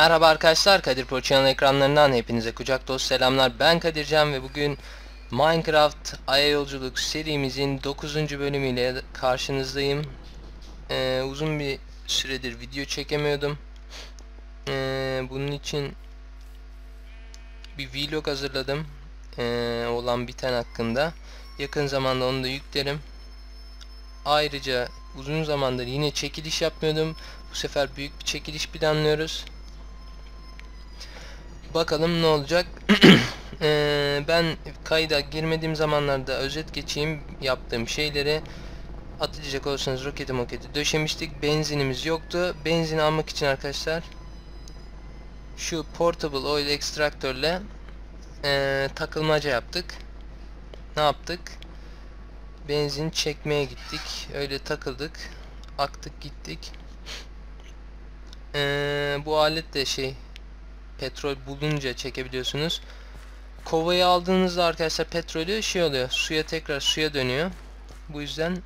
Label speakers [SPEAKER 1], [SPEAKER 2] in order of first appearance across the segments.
[SPEAKER 1] Merhaba arkadaşlar, Kadir Pro Channel ekranlarından hepinize kucak dolusu selamlar. Ben Kadircan ve bugün Minecraft Aya Yolculuk serimizin 9. bölümüyle karşınızdayım. Ee, uzun bir süredir video çekemiyordum. Ee, bunun için bir vlog hazırladım. Ee, olan biten hakkında. Yakın zamanda onu da yüklerim. Ayrıca uzun zamandır yine çekiliş yapmıyordum. Bu sefer büyük bir çekiliş planlıyoruz. Bakalım ne olacak. ee, ben kayda girmediğim zamanlarda özet geçeyim yaptığım şeyleri. Atlayacak olursanız roketi moketi döşemiştik. Benzinimiz yoktu. Benzin almak için arkadaşlar şu portable oil extractörle ee, takılmaca yaptık. Ne yaptık? Benzin çekmeye gittik. Öyle takıldık. Aktık gittik. Ee, bu alet de şey petrol bulunca çekebiliyorsunuz. Kovayı aldığınızda arkadaşlar petrolü şey oluyor. Suya tekrar suya dönüyor. Bu yüzden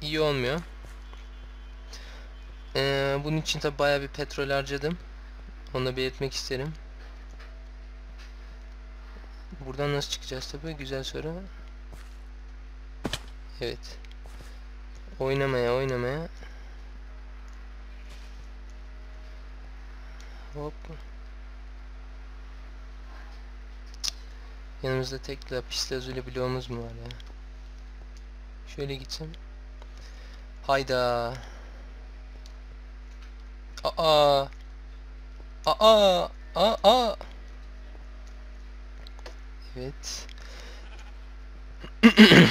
[SPEAKER 1] iyi olmuyor. Ee, bunun için tabi baya bir petrol harcadım. Onu da belirtmek isterim. Buradan nasıl çıkacağız tabi? Güzel soru. Evet. Oynamaya oynamaya. Hop. Yanımızda tek lapis lazuli bloğumuz mu var ya? Şöyle gitsem. Hayda. Aa. Aa. Aa. Evet.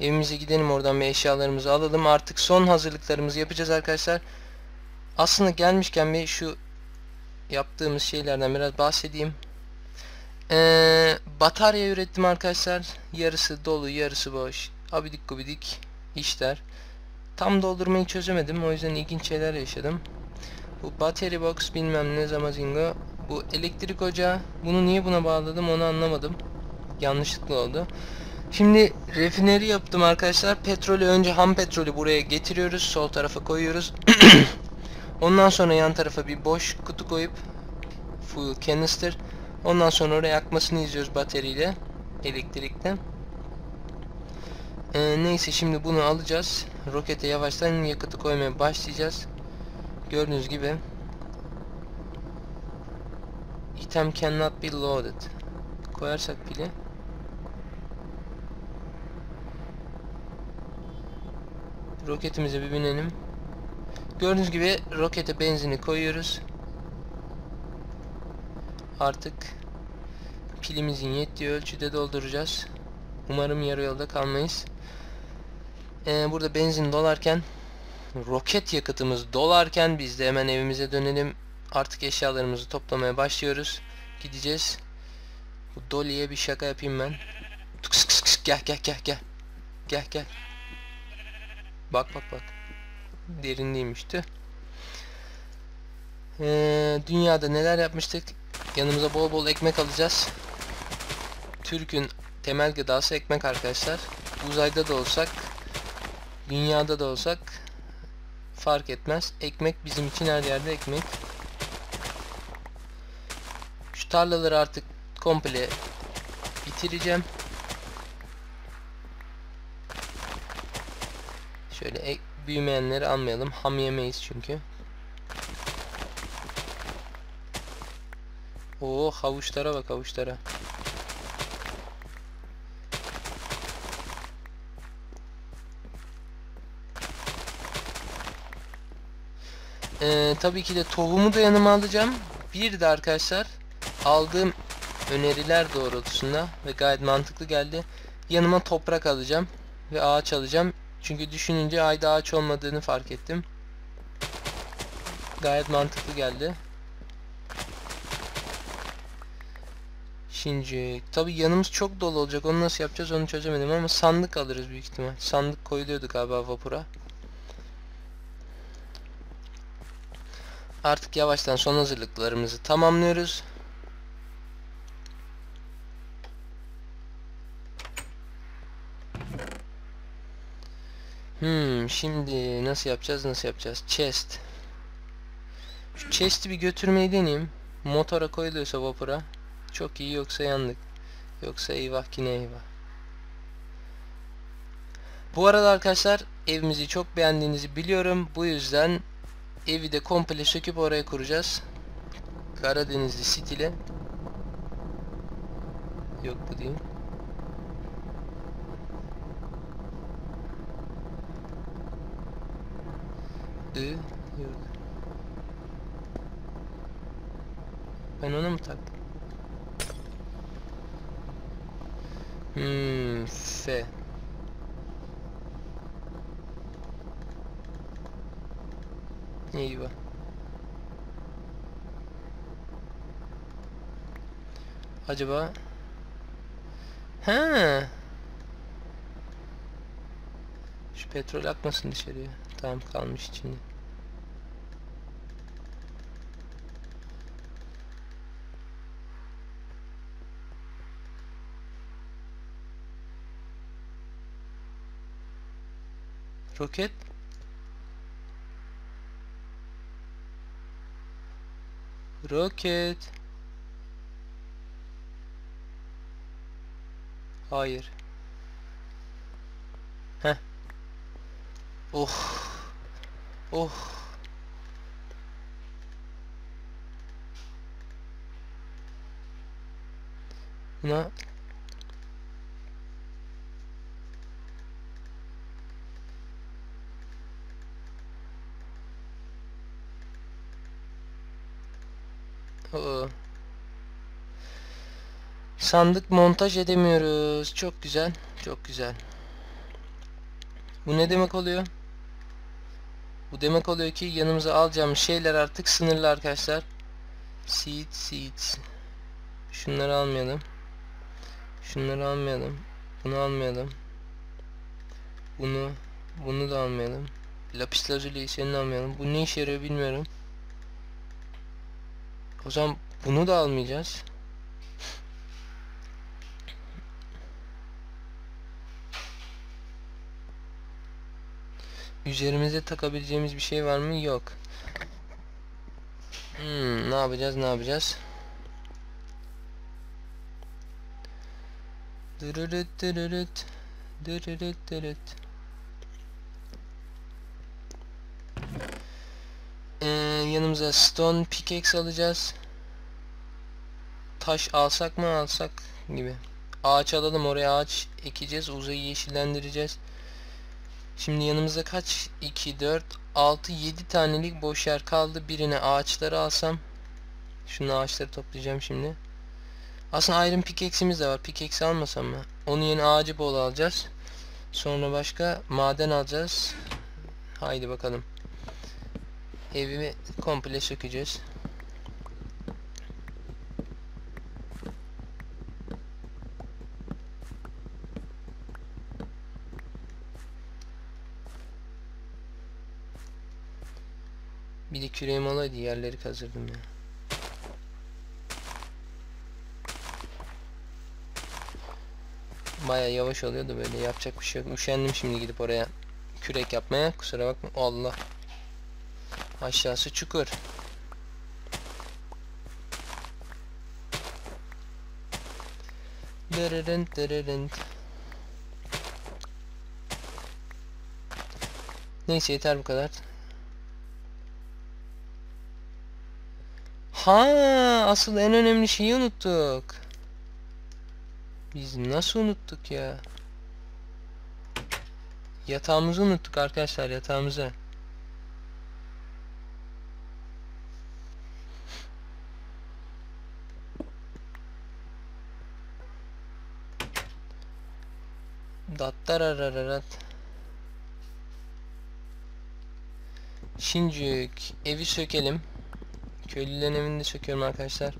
[SPEAKER 1] Evimize gidelim oradan bir eşyalarımızı alalım. Artık son hazırlıklarımızı yapacağız arkadaşlar. Aslında gelmişken bir şu yaptığımız şeylerden biraz bahsedeyim. Ee, batarya ürettim arkadaşlar. Yarısı dolu, yarısı boş. Abidik gubidik işler. Tam doldurmayı çözemedim. O yüzden ilginç şeyler yaşadım. Bu battery box bilmem ne zamazingo. Bu elektrik ocağı. Bunu niye buna bağladım onu anlamadım. Yanlışlıkla oldu. Şimdi refineri yaptım arkadaşlar. Petrolü önce ham petrolü buraya getiriyoruz. Sol tarafa koyuyoruz. Ondan sonra yan tarafa bir boş kutu koyup full canister. Ondan sonra oraya akmasını izliyoruz bataryayla. Elektrikle. Ee, neyse şimdi bunu alacağız. Rokete yavaştan yakıtı koymaya başlayacağız. Gördüğünüz gibi item cannot be loaded. Koyarsak pili Roketimize bir binelim. Gördüğünüz gibi rokete benzini koyuyoruz. Artık pilimizin yettiği ölçüde dolduracağız. Umarım yarı yolda kalmayız. Ee, burada benzin dolarken roket yakıtımız dolarken biz de hemen evimize dönelim. Artık eşyalarımızı toplamaya başlıyoruz. Gideceğiz. Bu Dolly'ye bir şaka yapayım ben. Gel gel gel gel. Gel gel. Bak bak bak. Derinliymişti. Ee, dünyada neler yapmıştık? Yanımıza bol bol ekmek alacağız. Türk'ün temel gıdası ekmek arkadaşlar. Uzayda da olsak, dünyada da olsak fark etmez. Ekmek bizim için her yerde ekmek. Şu tarlaları artık komple bitireceğim. Büyümeyenleri almayalım. Ham yemeyiz çünkü. Oo havuçlara bak havuçlara. Ee, tabii ki de tohumu da yanıma alacağım. Bir de arkadaşlar aldığım öneriler doğrultusunda ve gayet mantıklı geldi. Yanıma toprak alacağım ve ağaç alacağım. Çünkü düşününce ayda ağaç olmadığını fark ettim. Gayet mantıklı geldi. Şimdi tabi yanımız çok dolu olacak. Onu nasıl yapacağız onu çözemedim ama sandık alırız büyük ihtimal. Sandık koyuluyordu galiba vapura. Artık yavaştan son hazırlıklarımızı tamamlıyoruz. Hmm, şimdi nasıl yapacağız nasıl yapacağız? Chest. Şu chest'i bir götürmeyi deneyeyim. Motora koyuluyorsa vapura. Çok iyi yoksa yandık. Yoksa eyvah yine eyvah. Bu arada arkadaşlar evimizi çok beğendiğinizi biliyorum. Bu yüzden evi de komple söküp oraya kuracağız. Karadenizli stile. Yok bu değil. I yok. Ben ona mı taktım? Hmm, F. Eyvah. Acaba He. Şu petrol akmasın dışarıya. Tamam kalmış içinde. Roket Roket Hayır. Heh. Oh. Oh. Buna Oo. Sandık montaj edemiyoruz. Çok güzel. Çok güzel. Bu ne demek oluyor? Bu demek oluyor ki yanımıza alacağımız şeyler artık sınırlı arkadaşlar. Seed, seeds. Şunları almayalım. Şunları almayalım. Bunu almayalım. Bunu, bunu da almayalım. Lapis lazuliyi senin almayalım. Bu ne işe yarıyor bilmiyorum. O zaman bunu da almayacağız. Üzerimize takabileceğimiz bir şey var mı? Yok. Hmm, ne yapacağız? Ne yapacağız? Dırırıt dırırıt dırırıt dırırıt ee, yanımıza stone pickaxe alacağız. Taş alsak mı alsak gibi. Ağaç alalım oraya ağaç ekeceğiz. Uzayı yeşillendireceğiz. Şimdi yanımızda kaç? 2, 4, 6, 7 tanelik boş yer kaldı. Birine ağaçları alsam. Şunu ağaçları toplayacağım şimdi. Aslında iron pickaxe'imiz de var. Pickaxe almasam mı? Onun yeni ağacı bol alacağız. Sonra başka maden alacağız. Haydi bakalım. Evimi komple sökeceğiz. Bir de küreğim olaydı yerleri kazırdım ya. Baya yavaş oluyordu böyle yapacak bir şey yok. Üşendim şimdi gidip oraya kürek yapmaya. Kusura bakma. Allah. Aşağısı çukur. Dırırınt dırırınt. Neyse yeter bu kadar. Ha, asıl en önemli şeyi unuttuk. Biz nasıl unuttuk ya? Yatağımızı unuttuk arkadaşlar yatağımızı. Dattarararat. Şincik evi sökelim. Köylülerin evini de söküyorum arkadaşlar.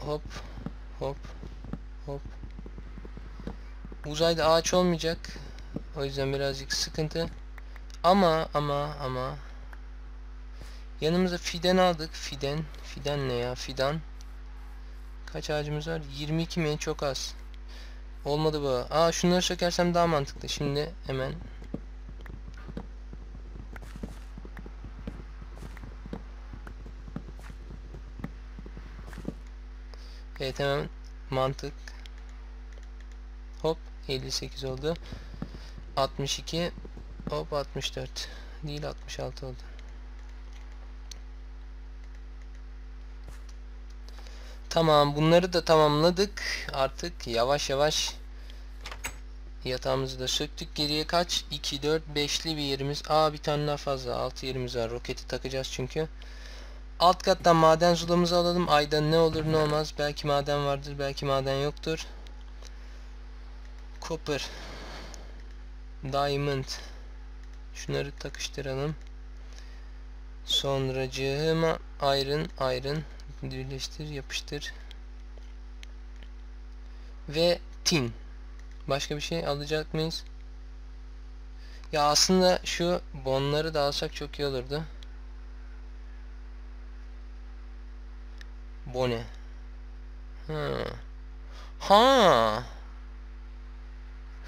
[SPEAKER 1] Hop hop hop. Uzayda ağaç olmayacak. O yüzden birazcık sıkıntı. Ama ama ama yanımıza fiden aldık. Fiden. Fiden ne ya? Fidan. Kaç ağacımız var? 22 mi? Çok az. Olmadı bu. Aa şunları sökersem daha mantıklı. Şimdi hemen Evet hemen mantık. Hop 58 oldu. 62 hop 64 değil 66 oldu. Tamam bunları da tamamladık. Artık yavaş yavaş yatağımızı da söktük. Geriye kaç? 2, 4, 5'li bir yerimiz. Aa bir tane daha fazla. 6 yerimiz var. Roketi takacağız çünkü. Alt kattan maden zulamızı alalım. Ayda ne olur ne olmaz. Belki maden vardır. Belki maden yoktur. Copper. Diamond. Şunları takıştıralım. Sonracığıma iron, iron. Birleştir, yapıştır. Ve tin. Başka bir şey alacak mıyız? Ya aslında şu bonları da alsak çok iyi olurdu. Bone. Ha. Ha.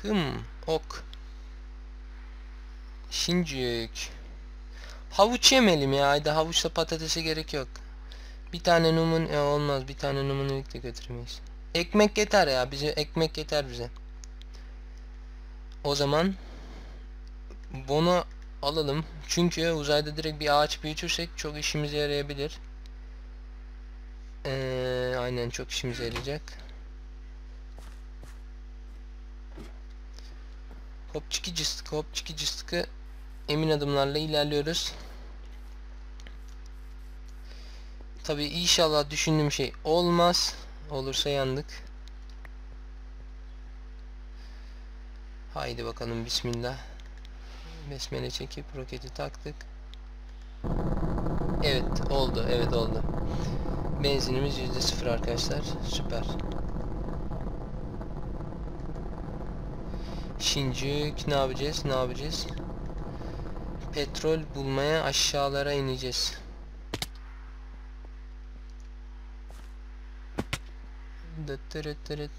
[SPEAKER 1] Hım. Ok. Şincik. Havuç yemelim ya. Haydi havuçla patatese gerek yok. Bir tane numun e, olmaz. Bir tane numunelik de götürmeyiz. Ekmek yeter ya. Bize ekmek yeter bize. O zaman bunu alalım. Çünkü uzayda direkt bir ağaç büyütürsek çok işimize yarayabilir. Ee, aynen çok işimize yarayacak. Hop çiki cıstık hop çiki cıstıkı emin adımlarla ilerliyoruz. Tabi inşallah düşündüğüm şey olmaz. Olursa yandık. Haydi bakalım bismillah. Besmele çekip roketi taktık. Evet oldu evet oldu. Benzinimiz %0 arkadaşlar. Süper. Şincik ne yapacağız? Ne yapacağız? Petrol bulmaya aşağılara ineceğiz.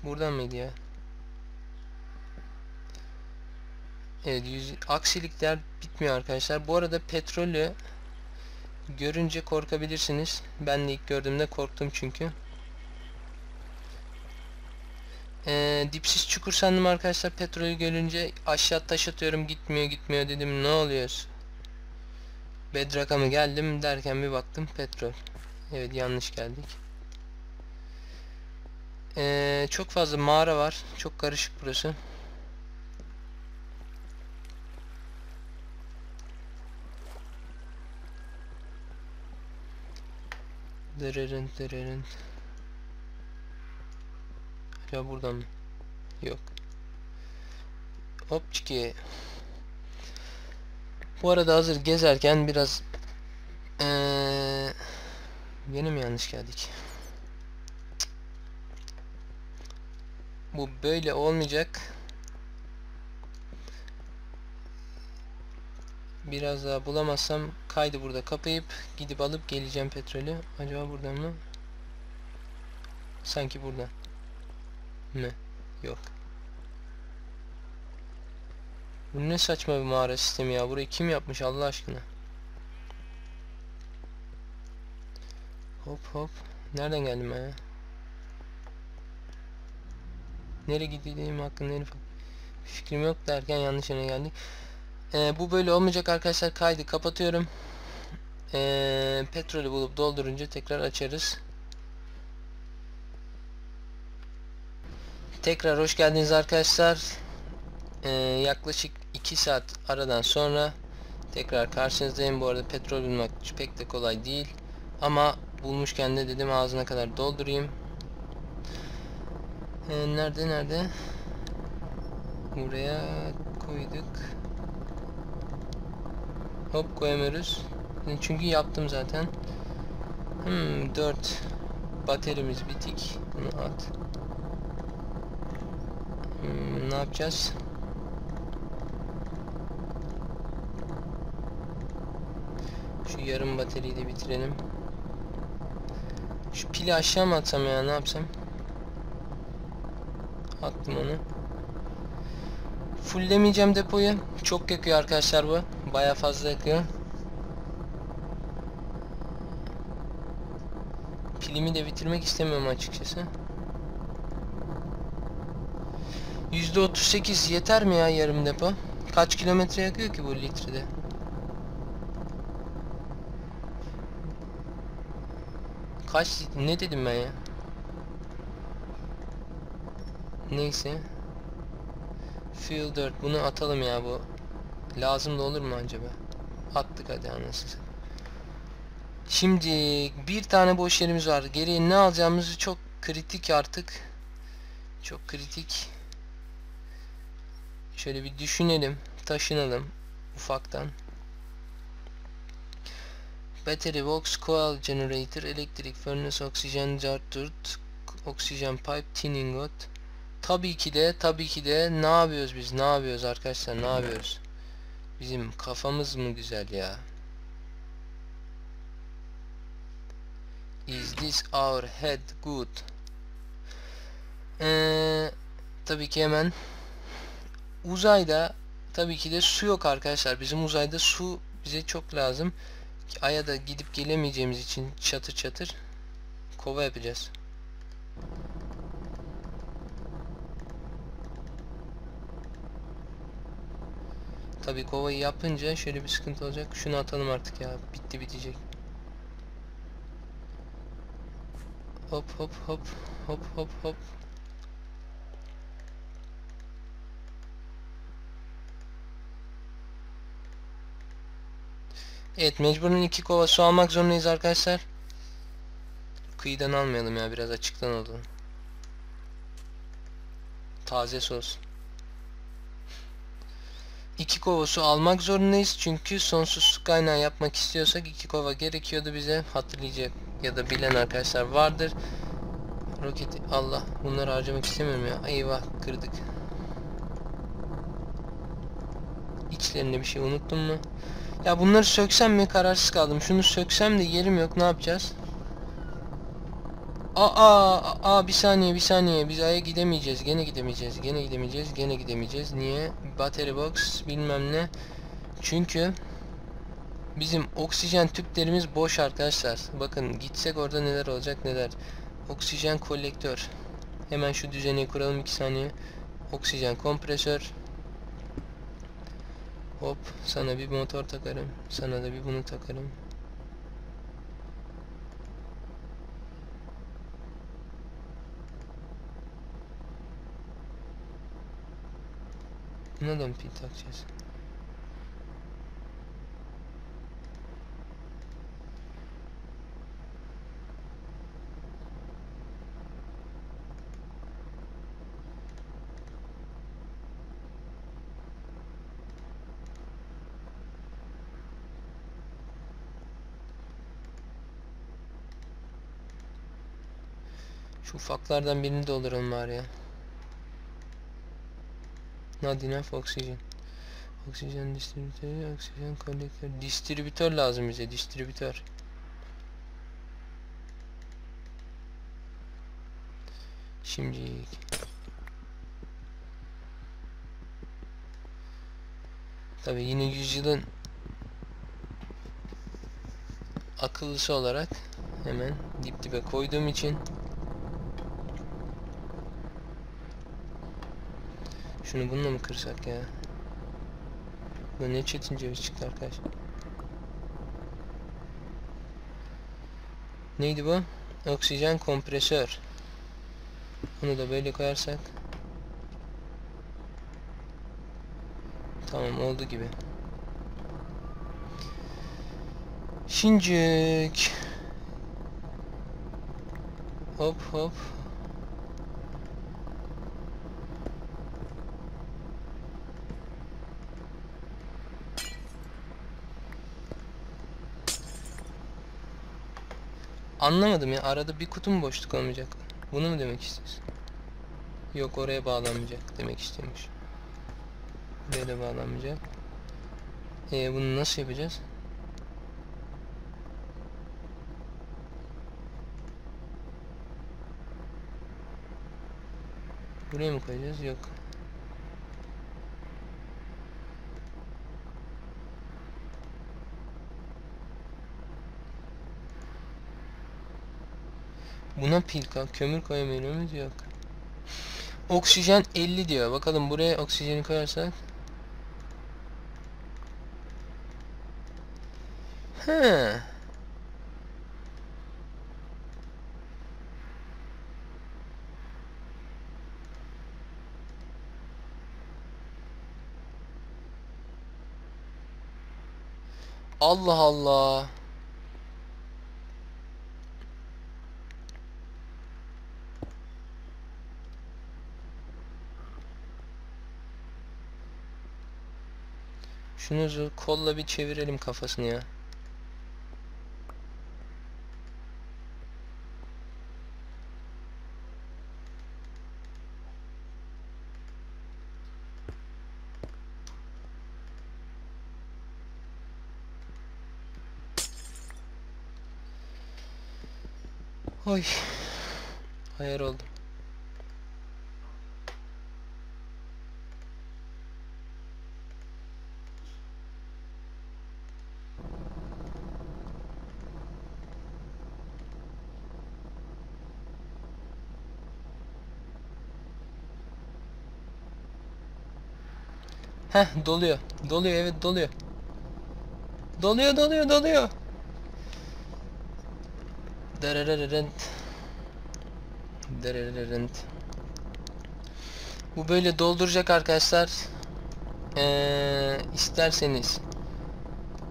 [SPEAKER 1] Buradan mıydı ya? Evet yüz, aksilikler bitmiyor arkadaşlar. Bu arada petrolü görünce korkabilirsiniz. Ben de ilk gördüğümde korktum çünkü. Ee, dipsiz çukur sandım arkadaşlar petrolü görünce aşağı taş atıyorum gitmiyor gitmiyor dedim ne oluyor? Bedrock'a mı geldim derken bir baktım petrol. Evet yanlış geldik. Ee, çok fazla mağara var. Çok karışık burası. Dırırın dırırın. Ya buradan mı? Yok. Hopçiki. Bu arada hazır gezerken biraz ee, yine mi yanlış geldik? Bu böyle olmayacak. Biraz daha bulamazsam kaydı burada kapayıp gidip alıp geleceğim petrolü. Acaba buradan mı? Sanki buradan. Ne? Yok. Bu ne saçma bir mağara sistemi ya. Burayı kim yapmış Allah aşkına? Hop hop. Nereden geldim ben ya? Nereye gideceğim hakkında en fikrim yok derken yanlış yere geldik. Ee, bu böyle olmayacak arkadaşlar. Kaydı kapatıyorum. Ee, petrolü bulup doldurunca tekrar açarız. Tekrar hoş geldiniz arkadaşlar. Ee, yaklaşık 2 saat aradan sonra tekrar karşınızdayım. Bu arada petrol bulmak pek de kolay değil. Ama bulmuşken de dedim ağzına kadar doldurayım. Ee, nerede nerede? Buraya koyduk. Hop koyamıyoruz. Çünkü yaptım zaten. Hmm, 4 baterimiz bitik. Bunu at. Hmm, ne yapacağız? Şu yarım bateriyi de bitirelim. Şu pili aşağı mı atsam ya ne yapsam? Attım onu. Fulllemeyeceğim depoyu. Çok yakıyor arkadaşlar bu. Baya fazla yakıyor. Pilimi de bitirmek istemiyorum açıkçası. %38 yeter mi ya yarım depo? Kaç kilometre yakıyor ki bu litrede? Kaç ne dedim ben ya? Neyse. Fuel 4 bunu atalım ya bu. Lazım da olur mu acaba? Attık hadi anasını. Şimdi bir tane boş yerimiz var. Geriye ne alacağımızı çok kritik artık. Çok kritik. Şöyle bir düşünelim. Taşınalım. Ufaktan. Battery box, coil generator, electric furnace, oxygen jar oxygen pipe, tin ingot. Tabii ki de, tabii ki de ne yapıyoruz biz? Ne yapıyoruz arkadaşlar? Ne yapıyoruz? Bizim kafamız mı güzel ya? Is this our head good? Ee, tabii ki hemen uzayda tabii ki de su yok arkadaşlar. Bizim uzayda su bize çok lazım. Ay'a da gidip gelemeyeceğimiz için çatır çatır kova yapacağız. Tabii kovayı yapınca şöyle bir sıkıntı olacak. Şunu atalım artık ya. Bitti bitecek. Hop hop hop hop hop hop. Evet mecburen iki kova su almak zorundayız arkadaşlar. Kıyıdan almayalım ya biraz açıktan alalım. Taze sos. İki kova su almak zorundayız çünkü sonsuz su kaynağı yapmak istiyorsak iki kova gerekiyordu bize hatırlayacak ya da bilen arkadaşlar vardır. Roketi Allah bunları harcamak istemiyorum ya. Eyvah kırdık. İçlerinde bir şey unuttum mu? Ya bunları söksem mi kararsız kaldım. Şunu söksem de yerim yok ne yapacağız? Aa, aa, bir saniye bir saniye. Biz aya gidemeyeceğiz. Gene gidemeyeceğiz. Gene gidemeyeceğiz. Gene gidemeyeceğiz. Niye? Battery box bilmem ne. Çünkü bizim oksijen tüplerimiz boş arkadaşlar. Bakın gitsek orada neler olacak neler. Oksijen kolektör. Hemen şu düzeni kuralım 2 saniye. Oksijen kompresör. Hop sana bir motor takarım sana da bir bunu takarım Buna da mı pil takacağız? Şu ufaklardan birini dolduralım bari ya. Not enough oxygen. Oksijen distribütörü, oksijen kolektör. Distribütör lazım bize, distribütör. Şimdi Tabi yine yüzyılın akıllısı olarak hemen dip dibe koyduğum için Şunu bununla mı kırsak ya? Bu ne çetin ceviz çıktı arkadaş. Neydi bu? Oksijen kompresör. Bunu da böyle koyarsak. Tamam oldu gibi. Şincik. Hop hop. Anlamadım ya. Arada bir kutu mu boşluk olmayacak? Bunu mu demek istiyorsun? Yok oraya bağlanmayacak demek istemiş. Buraya da bağlanmayacak. Ee, bunu nasıl yapacağız? Buraya mı koyacağız? Yok. Buna pil. Kömür koyamıyoruz yok. Oksijen 50 diyor. Bakalım buraya oksijeni koyarsak. He. Allah Allah. Şunu kolla bir çevirelim kafasını ya. Oy. Ayar oldum. Heh doluyor. Doluyor evet doluyor. Doluyor doluyor doluyor. Dararararant. Dararararant. Bu böyle dolduracak arkadaşlar. Ee, isterseniz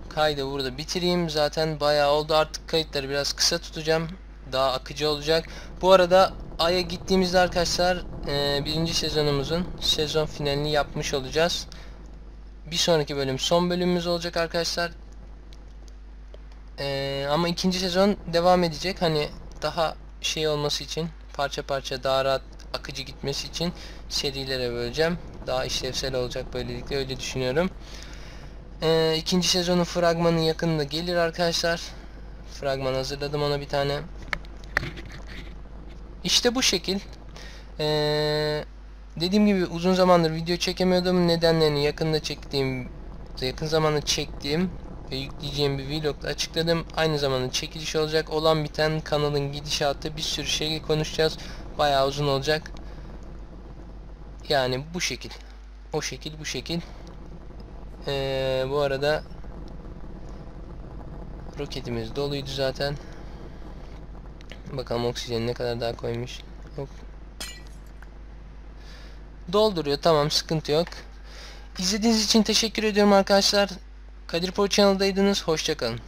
[SPEAKER 1] kaydı burada bitireyim. Zaten bayağı oldu. Artık kayıtları biraz kısa tutacağım. Daha akıcı olacak. Bu arada Ay'a gittiğimizde arkadaşlar ee, birinci sezonumuzun sezon finalini yapmış olacağız. Bir sonraki bölüm son bölümümüz olacak arkadaşlar. Ee, ama ikinci sezon devam edecek. Hani daha şey olması için parça parça daha rahat akıcı gitmesi için serilere böleceğim. Daha işlevsel olacak böylelikle öyle düşünüyorum. Ee, ikinci sezonun fragmanı yakında gelir arkadaşlar. Fragman hazırladım ona bir tane. İşte bu şekil. Ee, dediğim gibi uzun zamandır video çekemiyordum. Nedenlerini yakında çektiğim, yakın zamanda çektiğim ve yükleyeceğim bir vlogda açıkladım. Aynı zamanda çekiliş olacak. Olan biten kanalın gidişatı bir sürü şey konuşacağız. Bayağı uzun olacak. Yani bu şekil. O şekil bu şekil. Ee, bu arada roketimiz doluydu zaten. Bakalım oksijeni ne kadar daha koymuş. Hop. Dolduruyor tamam sıkıntı yok. İzlediğiniz için teşekkür ediyorum arkadaşlar. Kadir Pro Channel'daydınız. Hoşçakalın.